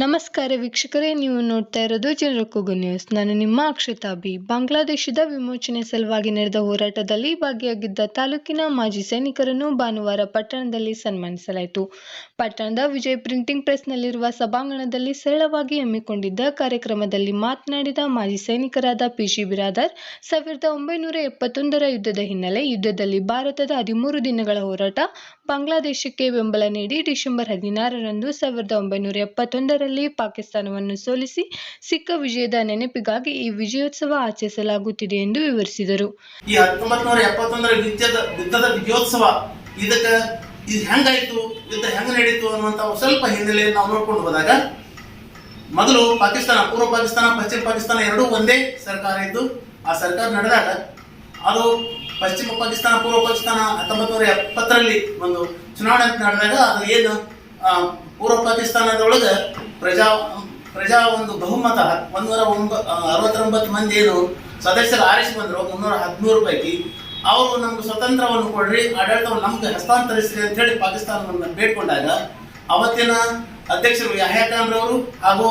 ನಮಸ್ಕಾರ ವೀಕ್ಷಕರೇ, ನೀವು ನೋಡ್ತಾ ಇರೋದು ಜನರ ಕೂಗು ನ್ಯೂಸ್. ನಾನು ನಿಮ್ಮ ಅಕ್ಷತಾ ಬಿ ಬಾಂಗ್ಲಾದೇಶದ ವಿಮೋಚನೆ ಸಲುವಾಗಿ ನಡೆದ ಹೋರಾಟದಲ್ಲಿ ಭಾಗಿಯಾಗಿದ್ದ ತಾಲೂಕಿನ ಮಾಜಿ ಸೈನಿಕರನ್ನು ಭಾನುವಾರ ಪಟ್ಟಣದಲ್ಲಿ ಸನ್ಮಾನಿಸಲಾಯಿತು. ಪಟ್ಟಣದ ವಿಜಯ್ ಪ್ರಿಂಟಿಂಗ್ ಪ್ರೆಸ್ನಲ್ಲಿರುವ ಸಭಾಂಗಣದಲ್ಲಿ ಸರಳವಾಗಿ ಹಮ್ಮಿಕೊಂಡಿದ್ದ ಕಾರ್ಯಕ್ರಮದಲ್ಲಿ ಮಾತನಾಡಿದ ಮಾಜಿ ಸೈನಿಕರಾದ ಪಿಜಿ ಬಿರಾದರ್, ಸಾವಿರದ ಒಂಬೈನೂರ ಎಪ್ಪತ್ತೊಂದರ ಯುದ್ಧದ ಹಿನ್ನೆಲೆ ಯುದ್ಧದಲ್ಲಿ ಭಾರತದ ಹದಿಮೂರು ದಿನಗಳ ಹೋರಾಟ ಬಾಂಗ್ಲಾದೇಶಕ್ಕೆ ಬೆಂಬಲ ನೀಡಿ ಡಿಸೆಂಬರ್ ಹದಿನಾರರಂದು ಸಾವಿರದ ಒಂಬೈನೂರ ಎಪ್ಪತ್ತೊಂದರಲ್ಲಿ ಪಾಕಿಸ್ತಾನವನ್ನು ಸೋಲಿಸಿ ಸಿಕ್ಕ ವಿಜಯದ ನೆನಪಿಗಾಗಿ ಈ ವಿಜಯೋತ್ಸವ ಆಚರಿಸಲಾಗುತ್ತಿದೆ ಎಂದು ವಿವರಿಸಿದರು. ಈ ಹತ್ತೊಂಬತ್ ನೂರ ಎಪ್ಪತ್ತೊಂದರ ಯುದ್ಧದ ವಿಜಯೋತ್ಸವ ಇದಕ್ಕ ಇದು ಹೆಂಗಾಯ್ತು, ಯುದ್ಧ ಹೆಂಗ್ ನಡೀತು ಅನ್ನುವಂತ ಸ್ವಲ್ಪ ಹಿನ್ನೆಲೆಯನ್ನು ನಾವು ನೋಡ್ಕೊಂಡು ಹೋದಾಗ ಮೊದಲು ಪಾಕಿಸ್ತಾನ, ಪೂರ್ವ ಪಾಕಿಸ್ತಾನ, ಪಶ್ಚಿಮ ಪಾಕಿಸ್ತಾನ ಎರಡೂ ಒಂದೇ ಸರ್ಕಾರ ಇದ್ದು, ಆ ಸರ್ಕಾರ ನಡೆದಾಗ ಅದು ಪಶ್ಚಿಮ ಪಾಕಿಸ್ತಾನ, ಪೂರ್ವ ಪಾಕಿಸ್ತಾನ ಹತ್ತೊಂಬತ್ತು ನೂರ ಎಪ್ಪತ್ತರಲ್ಲಿ ಒಂದು ಚುನಾವಣೆ ನಡೆದಾಗ ಅದು ಏನು ಪೂರ್ವ ಪಾಕಿಸ್ತಾನದೊಳಗ ಪ್ರಜಾ ಪ್ರಜಾ ಒಂದು ಬಹುಮತ ಒಂದೂರ ಒಂಬ ಅರವತ್ತೊಂಬತ್ತು ಮಂದಿ ಏನು ಸದಸ್ಯರು ಆರಿಸಿ ಬಂದರು, ಮುನ್ನೂರ ಹದಿಮೂರು ಪೈಕಿ ಅವರು ನಮ್ಗೆ ಸ್ವತಂತ್ರವನ್ನು ಕೊಡ್ರಿ, ಆಡಳಿತವನ್ನು ನಮ್ಗೆ ಹಸ್ತಾಂತರಿಸ್ರಿ ಅಂತ ಹೇಳಿ ಪಾಕಿಸ್ತಾನವನ್ನು ಬೇಡ್ಕೊಂಡಾಗ, ಅವತ್ತಿನ ಅಧ್ಯಕ್ಷರು ಯಹ್ಯಾ ಖಾನ್ ಹಾಗೂ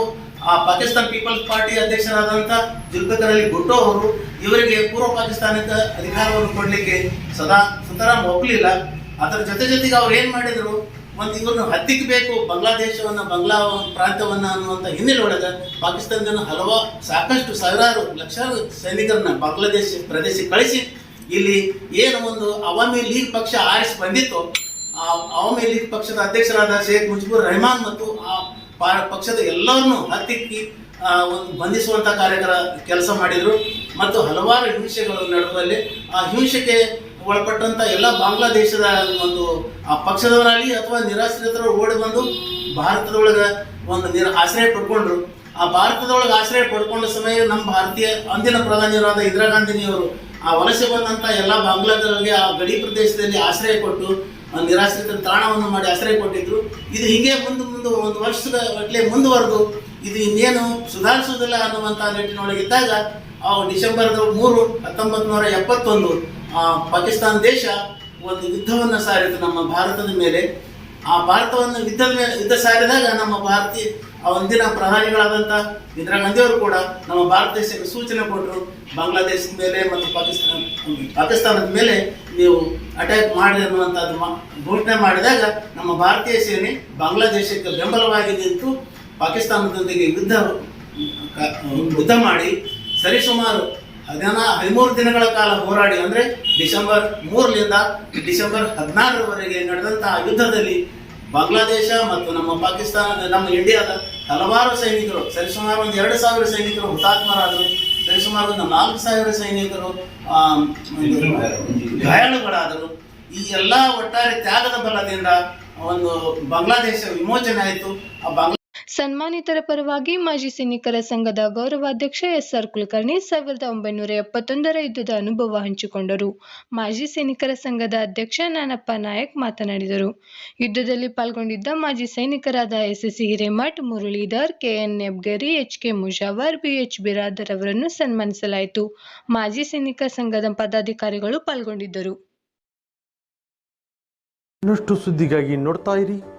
ಆ ಪಾಕಿಸ್ತಾನ್ ಪೀಪಲ್ಸ್ ಪಾರ್ಟಿ ಅಧ್ಯಕ್ಷರಾದಂಥ ಜುಲ್ಫಿಕರ್ ಅಲಿ ಭುಟ್ಟೋ ಅವರು, ಇವರಿಗೆ ಪೂರ್ವ ಪಾಕಿಸ್ತಾನದ ಅಧಿಕಾರವನ್ನು ಕೊಡಲಿಕ್ಕೆ ಸದಾ ಸುತರಾಮ್ ಒಪ್ಪಲಿಲ್ಲ ಅದರ ಜೊತೆ ಜೊತೆಗೆ ಅವ್ರು ಏನು ಮಾಡಿದ್ರು? ಒಂದು ಇವನು ಹತ್ತಿಕ್ ಬೇಕು ಬಾಂಗ್ಲಾದೇಶವನ್ನ, ಬಾಂಗ್ಲಾ ಪ್ರಾಂತ್ಯವನ್ನ ಅನ್ನುವಂಥ ಹಿನ್ನೆಲೆ ಒಳಗೆ ಪಾಕಿಸ್ತಾನದಿಂದ ಹಲವು, ಸಾಕಷ್ಟು ಸಾವಿರಾರು, ಲಕ್ಷಾರು ಸೈನಿಕರನ್ನ ಬಾಂಗ್ಲಾದೇಶ ಪ್ರದೇಶಕ್ಕೆ ಕಳಿಸಿ, ಇಲ್ಲಿ ಏನು ಒಂದು ಅವಾಮಿ ಲೀಗ್ ಪಕ್ಷ ಆರಿಸಿ ಬಂದಿತ್ತು, ಆ ಅವಾಮಿ ಲೀಗ್ ಪಕ್ಷದ ಅಧ್ಯಕ್ಷರಾದ ಶೇಖ್ ಮುಜಿಬುರ್ ರೆಹಮಾನ್ ಮತ್ತು ಆ ಪಕ್ಷದ ಎಲ್ಲರನ್ನು ಹತ್ತಿಕ್ಕಿ ಒಂದು ಬಂಧಿಸುವಂತ ಕಾರ್ಯಕರ ಕೆಲಸ ಮಾಡಿದ್ರು. ಮತ್ತು ಹಲವಾರು ಹಿಂಸೆಗಳು ನಡೆದಲ್ಲಿ ಆ ಹಿಂಸೆಗೆ ಒಳಪಟ್ಟಂತ ಎಲ್ಲ ಬಾಂಗ್ಲಾದೇಶದ ಒಂದು ಪಕ್ಷದವರಾಗಲಿ ಅಥವಾ ನಿರಾಶ್ರಿತರು ಓಡಿ ಬಂದು ಭಾರತದೊಳಗೆ ಒಂದು ನಿರ, ಆಶ್ರಯ ಪಡ್ಕೊಂಡ್ರು. ಆ ಭಾರತದೊಳಗೆ ಆಶ್ರಯ ಪಡ್ಕೊಂಡ ಸಮಯ ನಮ್ಮ ಭಾರತೀಯ ಅಂದಿನ ಪ್ರಧಾನಿಯರಾದ ಇಂದಿರಾ ಗಾಂಧಿನಿಯವರು ಆ ವಲಸೆ ಬಂದಂತ ಎಲ್ಲ ಬಾಂಗ್ಲಾದವರಿಗೆ ಆ ಗಡಿ ಪ್ರದೇಶದಲ್ಲಿ ಆಶ್ರಯ ಕೊಟ್ಟು ನಿರಾಶ್ರಿತ ನಿರಾಶ್ರಿತರ ತಾಣವನ್ನು ಮಾಡಿ ಆಶ್ರಯ ಕೊಟ್ಟಿದ್ರು. ಇದು ಹೀಗೆ ಮುಂದೆ ಮುಂದೆ ಒಂದು ವರ್ಷದ ಗಟ್ಟಲೆ ಮುಂದುವರೆದು. ಇದು ಇನ್ನೇನು ಸುಧಾರಿಸುವುದಿಲ್ಲ ಅನ್ನುವಂಥ ನಿಟ್ಟಿನೊಳಗಿದ್ದಾಗ ಆ ಡಿಸೆಂಬರ್ ಮೂರು ಹತ್ತೊಂಬತ್ತು ನೂರ ಎಪ್ಪತ್ತೊಂದು ಪಾಕಿಸ್ತಾನ ದೇಶ ಒಂದು ಯುದ್ಧವನ್ನ ಸಾರಿತು. ನಮ್ಮ ಭಾರತದ ಮೇಲೆ ಆ ಭಾರತವನ್ನು ಯುದ್ಧ ಯುದ್ಧ ಸಾರಿದಾಗ ನಮ್ಮ ಭಾರತೀಯ ಆ ಒಂದಿನ ಪ್ರಧಾನಿಗಳಾದಂಥ ಇಂದಿರಾ ಗಾಂಧಿ ಅವರು ಕೂಡ ನಮ್ಮ ಭಾರತ ದೇಶಕ್ಕೆ ಸೂಚನೆ ಕೊಟ್ಟರು ಬಾಂಗ್ಲಾದೇಶದ ಮೇಲೆ ಮತ್ತು ಪಾಕಿಸ್ತಾನ ಪಾಕಿಸ್ತಾನದ ಮೇಲೆ ನೀವು ಅಟ್ಯಾಕ್ ಮಾಡಿ ಅನ್ನುವಂಥದ್ದು ಘೋಷಣೆ ಮಾಡಿದಾಗ ನಮ್ಮ ಭಾರತೀಯ ಸೇನೆ ಬಾಂಗ್ಲಾದೇಶಕ್ಕೆ ಬೆಂಬಲವಾಗಿ ನಿಂತು ಪಾಕಿಸ್ತಾನದೊಂದಿಗೆ ಯುದ್ಧ ಯುದ್ಧ ಮಾಡಿ ಸರಿಸುಮಾರು ಹದಿನ ಹದಿಮೂರು ದಿನಗಳ ಕಾಲ ಹೋರಾಡಿ, ಅಂದ್ರೆ ಡಿಸೆಂಬರ್ ಮೂರರಿಂದ ಡಿಸೆಂಬರ್ ಹದಿನಾರರವರೆಗೆ ನಡೆದಂತಹ ಯುದ್ಧದಲ್ಲಿ ಬಾಂಗ್ಲಾದೇಶ ಮತ್ತು ನಮ್ಮ ಪಾಕಿಸ್ತಾನ, ನಮ್ಮ ಇಂಡಿಯಾದ ಹಲವಾರು ಸೈನಿಕರು, ಸರಿಸುಮಾರು ಒಂದು ಎರಡು ಸಾವಿರ ಸೈನಿಕರು ಹುತಾತ್ಮರಾದರು. ಸರಿಸುಮಾರು ಒಂದು ನಾಲ್ಕು ಸಾವಿರ ಸೈನಿಕರು ಗಾಯಾಳುಗಳಾದರು. ಈ ಎಲ್ಲ ಒಟ್ಟಾರೆ ತ್ಯಾಗದ ಬಲದಿಂದ ಒಂದು ಬಾಂಗ್ಲಾದೇಶ ವಿಮೋಚನೆ ಆಯಿತು. ಆ ಬಾಂಗ್ಲಾ ಸನ್ಮಾನಿತರ ಪರವಾಗಿ ಮಾಜಿ ಸೈನಿಕರ ಸಂಘದ ಗೌರವಾಧ್ಯಕ್ಷ ಎಸ್ ಆರ್ ಕುಲಕರ್ಣಿ ಸಾವಿರದ ಒಂಬೈನೂರ ಎಪ್ಪತ್ತೊಂದರ ಯುದ್ಧದ ಅನುಭವ ಹಂಚಿಕೊಂಡರು. ಮಾಜಿ ಸೈನಿಕರ ಸಂಘದ ಅಧ್ಯಕ್ಷ ನಾನಪ್ಪ ನಾಯಕ್ ಮಾತನಾಡಿದರು. ಯುದ್ಧದಲ್ಲಿ ಪಾಲ್ಗೊಂಡಿದ್ದ ಮಾಜಿ ಸೈನಿಕರಾದ S S Hiremath, Muralidhar, KN Nebgari H K Mujawar, BH Biradar ಅವರನ್ನು ಸನ್ಮಾನಿಸಲಾಯಿತು. ಮಾಜಿ ಸೈನಿಕ ಸಂಘದ ಪದಾಧಿಕಾರಿಗಳು ಪಾಲ್ಗೊಂಡಿದ್ದರು. ಇನ್ನಷ್ಟು ಸುದ್ದಿಗಾಗಿ ನೋಡ್ತಾ ಇರಿ.